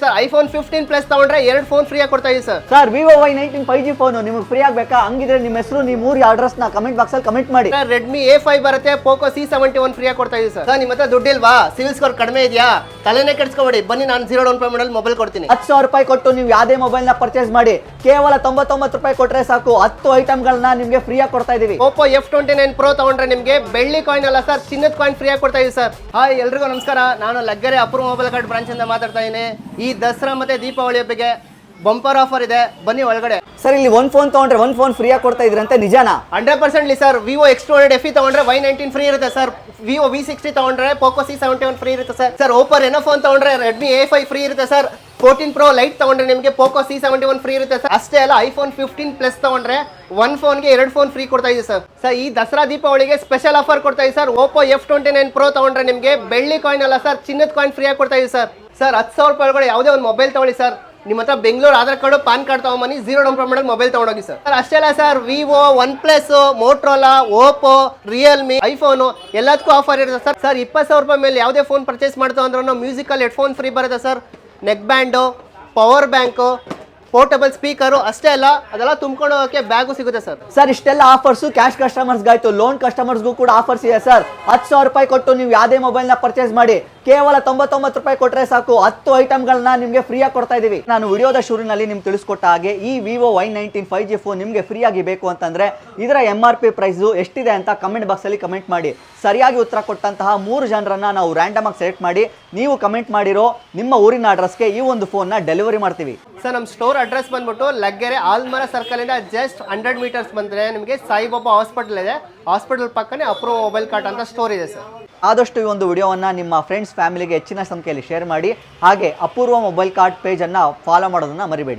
Sir iPhone fifteen plus ತಗೊಂಡ್ರೆ ಎರಡು phone free ಆಗಿ ಕೊಡ್ತಾ ಇದೀವಿ sir. Sir Vivo Y nineteen five G phone ನಿಮಗೆ ಫ್ರೀ ಆಗಬೇಕಾ? ಹಂಗಿದ್ರೆ ನಿಮ್ಮ ಹೆಸರು ನಿಮ್ಮ ಊರಿ ಅಡ್ರೆಸ್ನ ಕಮೆಂಟ್ ಬಾಕ್ಸಲ್ಲಿ ಕಮೆಂಟ್ ಮಾಡಿ. ಸರ್ ರೆಡ್ಮಿ ಎ ಫೈವ್ ಬರುತ್ತೆ Poco C seventy one free ಆಗಿ ಕೊಡ್ತಾ ಇದೀವಿ ಸರ್. ಸರ್ ನಿಮ್ಮ ಹತ್ರ ದುಡ್ಡಿಲ್ವಾ? ಸಿವಿಲ್ ಸ್ಕೋರ್ ಕಡಿಮೆ ಇದೆಯಾ? ತಲೆನೇ ಕೆಡ್ಸ್ಕೊಬೇಡಿ. ಬನ್ನಿ ನಾನು ಜೀರೋ ಡೌನ್ ಪೇಮೆಂಟ್ ಮೊಬೈಲ್ ಕೊಡ್ತೀನಿ. ಹತ್ತು ಸಾವಿರ ರೂಪಾಯಿ ಕೊಟ್ಟು ನೀವು ಯಾವುದೇ ಮೊಬೈಲ್ನ ಪರ್ಚೇಸ್ ಮಾಡಿ. ಕೇವಲ ತೊಂಬತ್ತೊಂಬತ್ತು ರೂಪಾಯಿ ಕೊಟ್ಟರೆ ಸಾಕು. ಹತ್ತು ಐಟಮ್ಗಳನ್ನ ನಿಮಗೆ ಫ್ರೀಯಾಗಿ ಕೊಡ್ತಾ ಇದೀವಿ. Oppo F twenty nine pro ತಗೊಂಡ್ರೆ ನಿಮಗೆ ಬೆಳ್ಳಿ ಕಾಯಿನ್ ಅಲ್ಲ ಸರ್ ಚಿನ್ನದ ಕಾಯಿನ್ ಫ್ರೀ ಆಗಿ ಕೊಡ್ತಾ ಇದೀವಿ ಸರ್. ಹಾಯ್ ಎಲ್ರಿಗೂ ನಮಸ್ಕಾರ. ನಾನು Laggere Apoorva mobile card branch ಇಂದ ಮಾತಾಡ್ತಾ ಇದ್ದೀನಿ ಈ ದಸರಾ ಮತ್ತೆ ದೀಪಾವಳಿ ಹಬ್ಬಕ್ಕೆ ಬಂಪರ್ ಆಫರ್ ಇದೆ. ಬನ್ನಿ ಒಳಗಡೆ. ಸರ್ ಇಲ್ಲಿ ಒನ್ ಫೋನ್ ತಗೊಂಡ್ರೆ ಒನ್ ಫೋನ್ ಫ್ರೀಯಾಗಿ ಕೊಡ್ತಾ ಇದ್ರಂತೆ ನಿಜಾನಾ? Hundred percently sir Vivo X two hundred F ತಗೊಂಡ್ರೆ ವೈ ನೈನ್ಟೀನ್ ಫ್ರೀ ಇರುತ್ತೆ ಸರ್ ವಿವೋ ವಿ ಸಿಕ್ಸ್ಟಿ ತಗೊಂಡ್ರೆ Poco C seventy one free ಇರುತ್ತೆ sir sir Oppo Reno phone ತಗೊಂಡ್ರೆ ರೆಡ್ಮಿ ಎ ಫೈ ಫ್ರೀ ಇರುತ್ತೆ ಸರ್ ಫೋರ್ಟೀನ್ ಪ್ರೋ ಲೈಟ್ ತಗೊಂಡ್ರೆ ನಿಮಗೆ Poco C seventy one free ಇರುತ್ತೆ sir ಅಷ್ಟೇ ಅಲ್ಲ ಐಫೋನ್ ಫಿಫ್ಟೀನ್ ಪ್ಲಸ್ ತಗೊಂಡ್ರೆ ಒನ್ ಫೋನ್ಗೆ ಎರಡು ಫೋನ್ ಫ್ರೀ ಕೊಡ್ತಾ ಇದೆ ಸರ್ ಸರ್ ಈ ದಸರಾ ದೀಪಾವಳಿಗೆ ಸ್ಪೆಷಲ್ ಆಫರ್ ಕೊಡ್ತಾ ಇದೆ sir Oppo F twenty nine pro ತಗೊಂಡ್ರೆ ನಿಮಗೆ ಬೆಳ್ಳಿ ಕಾಯಿನ್ ಅಲ್ಲ ಸರ್ ಚಿನ್ನದ ಕಾಯಿನ್ ಫ್ರೀ ಆಗಿ ಕೊಡ್ತಾ ಇದೆ ಸರ್ ಸರ್ ಹತ್ತು ಸಾವಿರ ರೂಪಾಯಿ ಒಳಗಡೆ ಯಾವುದೇ ಒಂದು ಮೊಬೈಲ್ ತೊಗೊಳ್ಳಿ ಸರ್ ನಿಮ್ಮ ಹತ್ರ Bengaluru Aadhaar card PAN card ತೊಗೊಂಬನಿ zero down payment mobile ತೊಗೊಂಡೋಗಿ ಸರ್ ಸರ್ ಅಷ್ಟೇ ಅಲ್ಲ sir Vivo OnePlus Motorola Oppo Realme iPhone ಎಲ್ಲದಕ್ಕೂ ಆಫರ್ ಇರುತ್ತೆ ಸರ್ ಸರ್ ಇಪ್ಪತ್ತು ಸಾವಿರ ರೂಪಾಯಿ ಮೇಲೆ ಯಾವುದೇ ಫೋನ್ ಪರ್ಚೇಸ್ ಮಾಡ್ತಾವೆ ಅಂದ್ರೂ ಮ್ಯೂಸಿಕಲ್ ಹೆಡ್ಫೋನ್ ಫ್ರೀ ಬರುತ್ತೆ sir neck band power bank portable speaker ಅಷ್ಟೇ ಅಲ್ಲ, ಅದೆಲ್ಲ ತುಂಬಿಕೊಂಡು ಹೋಗೋಕ್ಕೆ ಬ್ಯಾಗು ಸಿಗುತ್ತೆ ಸರ್ ಸರ್ ಇಷ್ಟೆಲ್ಲ ಆಫರ್ಸು ಕ್ಯಾಶ್ ಕಸ್ಟಮರ್ಸ್ಗಾಯ್ತು ಲೋನ್ ಕಸ್ಟಮರ್ಸ್ಗೂ ಕೂಡ ಆಫರ್ಸ್ ಇದೆ ಸರ್ ಹತ್ತು ಸಾವಿರ ರೂಪಾಯಿ ಕೊಟ್ಟು ನೀವು ಯಾವುದೇ ಮೊಬೈಲ್ನ ಪರ್ಚೇಸ್ ಮಾಡಿ ಕೇವಲ ತೊಂಬತ್ತೊಂಬತ್ತು ರೂಪಾಯಿ ಕೊಟ್ಟರೆ ಸಾಕು. ಹತ್ತು ಐಟಮ್ಗಳನ್ನ ನಿಮಗೆ ಫ್ರೀಯಾಗಿ ಕೊಡ್ತಾ ಇದೀವಿ. ನಾನು ವಿಡಿಯೋದ ಶುರುವಿನಲ್ಲಿ ನಿಮ್ಗೆ ತಿಳಿಸ್ಕೊಟ್ಟ ಹಾಗೆ ಈ Vivo Y nineteen five G phone ನಿಮಗೆ ಫ್ರೀಯಾಗಿ ಬೇಕು ಅಂತಂದ್ರೆ ಇದರ ಎಂ ಆರ್ ಪಿ ಪ್ರೈಸು ಎಷ್ಟಿದೆ ಅಂತ ಕಮೆಂಟ್ ಬಾಕ್ಸಲ್ಲಿ ಕಮೆಂಟ್ ಮಾಡಿ. ಸರಿಯಾಗಿ ಉತ್ತರ ಕೊಟ್ಟಂತಹ ಮೂರು ಜನರನ್ನ ನಾವು ರ್ಯಾಂಡಮ್ ಆಗಿ ಸೆಲೆಕ್ಟ್ ಮಾಡಿ. ನೀವು ಕಮೆಂಟ್ ಮಾಡಿರೋ ನಿಮ್ಮ ಊರಿನ ಅಡ್ರೆಸ್ಗೆ ಈ ಒಂದು ಫೋನ್ನ ಡೆಲಿವರಿ ಮಾಡ್ತೀವಿ. ಸರ್ ನಮ್ಮ ಸ್ಟೋರ್ ಅಡ್ರೆಸ್ ಬಂದ್ಬಿಟ್ಟು ಲಗ್ಗೆರೆ ಆಲ್ಮರ ಸರ್ಕಲ್ ಇಂದ ಜಸ್ಟ್ ಹಂಡ್ರೆಡ್ ಮೀಟರ್ಸ್ ಬಂದ್ರೆ ನಿಮಗೆ ಸಾಯಿಬಾಬಾ ಹಾಸ್ಪಿಟಲ್ ಇದೆ. ಹಾಸ್ಪಿಟಲ್ ಪಕ್ಕನೇ ಅಪ್ರೋ ಮೊಬೈಲ್ ಕಾರ್ಟ್ ಅಂತ ಸ್ಟೋರ್ ಇದೆ ಸರ್. ಆದಷ್ಟು ಈ ಒಂದು ವಿಡಿಯೋವನ್ನು ನಿಮ್ಮ ಫ್ರೆಂಡ್ಸ್ ಫ್ಯಾಮಿಲಿಗೆ ಹೆಚ್ಚಿನ ಸಂಖ್ಯೆಯಲ್ಲಿ ಶೇರ್ ಮಾಡಿ, ಹಾಗೆ ಅಪೂರ್ವ ಮೊಬೈಲ್ ಕಾರ್ಡ್ ಪೇಜನ್ನು ಫಾಲೋ ಮಾಡೋದನ್ನು ಮರಿಬೇಡಿ.